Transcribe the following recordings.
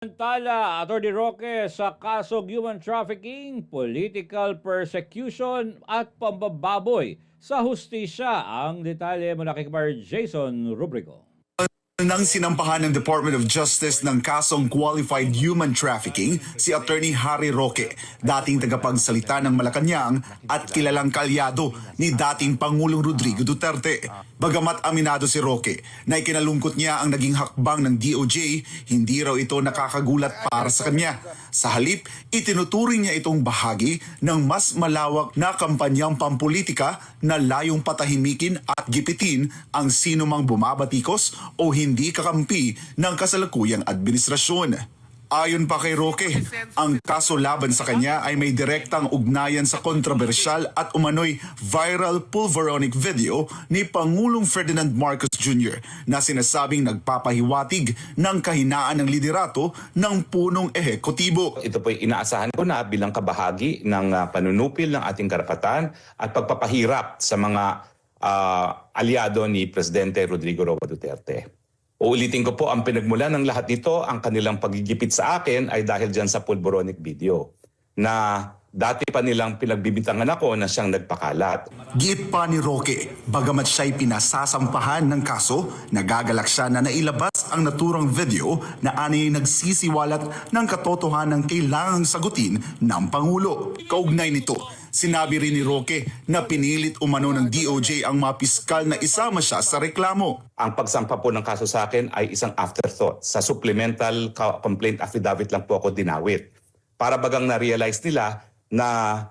Samantala, Atty. Roque sa kasong human trafficking, political persecution at pambababoy sa hustisya. Ang detalye mula kay Jason Rubrico. Nang sinampahan ng Department of Justice ng kasong qualified human trafficking si Attorney Harry Roque, dating tagapagsalita ng Malacanang at kilalang kalyado ni dating Pangulong Rodrigo Duterte. Bagamat aminado si Roque na ikinalungkot niya ang naging hakbang ng DOJ, hindi raw ito nakakagulat para sa kanya. Sa halip, itinuturing niya itong bahagi ng mas malawak na kampanyang pampolitika na layong patahimikin at gipitin ang sinumang bumabatikos o hindi kakampi ng kasalukuyang administrasyon. Ayon pa kay Roque, ang kaso laban sa kanya ay may direktang ugnayan sa kontrobersyal at umano'y viral pulveronic video ni Pangulong Ferdinand Marcos Jr. na sinasabing nagpapahiwatig ng kahinaan ng liderato ng punong ehekutibo. Ito po inaasahan ko na bilang kabahagi ng ah, panunupil ng ating karapatan at pagpapahirap sa mga ah, aliado ni Presidente Rodrigo Roa Duterte. Uulitin ko po, ang pinagmula ng lahat nito, ang kanilang pagigipit sa akin ay dahil dyan sa pulboronic video na dati pa nilang pinagbibintangan ako na siyang nagpakalat. Giit pa ni Roque, bagamat siya'y pinasasampahan ng kaso, nagagalak siya na nailabas ang naturang video na anay nagsisiwalat ng katotohanan kailangang sagutin ng Pangulo. Kaugnay nito, sinabi rin ni Roque na pinilit umano ng DOJ ang mga piskal na isama siya sa reklamo. Ang pagsampa po ng kaso sa akin ay isang afterthought. Sa supplemental complaint affidavit lang po ako dinawit. Para bagang na-realize nila na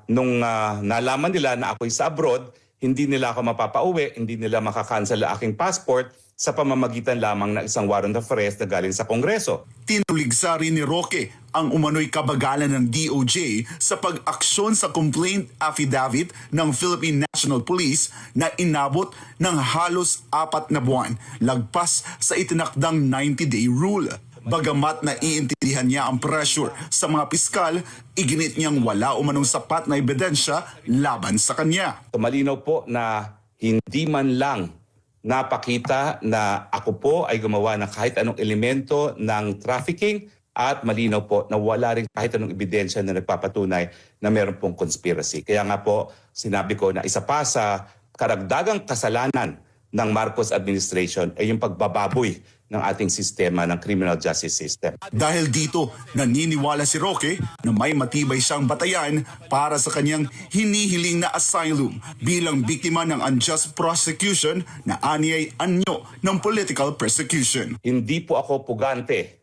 nung ah, nalaman nila na ako'y sa abroad, hindi nila ako mapapauwi, hindi nila makakancel aking passport sa pamamagitan lamang ng isang warrant of arrest na galing sa Kongreso. Tinuligsa rin ni Roque ang umano'y kabagalan ng DOJ sa pag-aksyon sa complaint affidavit ng Philippine National Police na inabot ng halos apat na buwan, lagpas sa itinakdang 90-day rule. Bagamat na iintindihan niya ang pressure sa mga piskal, iginit niyang wala umanong sapat na ebidensya laban sa kanya. Malinaw po na hindi man lang napakita na ako po ay gumawa ng kahit anong elemento ng trafficking at malinaw po na wala rin kahit anong ebidensya na nagpapatunay na meron pong conspiracy. Kaya nga po sinabi ko na isa pa sa karagdagang kasalanan ng Marcos administration ay yung pagbababoy ng ating sistema ng criminal justice system. Dahil dito, naniniwala si Roque na may matibay siyang batayan para sa kanyang hinihiling na asylum bilang biktima ng unjust prosecution na aniyay anyo ng political persecution. Hindi po ako pugante.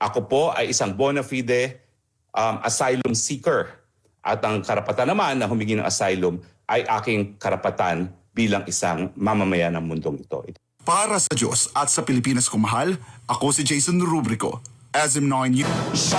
Ako po ay isang bona fide um, asylum seeker. At ang karapatan naman na humingi ng asylum ay aking karapatan bilang isang mamamayan ng mundong ito. Para sa Diyos at sa Pilipinas kumahal, ako si Jason Rubrico, SM9 News.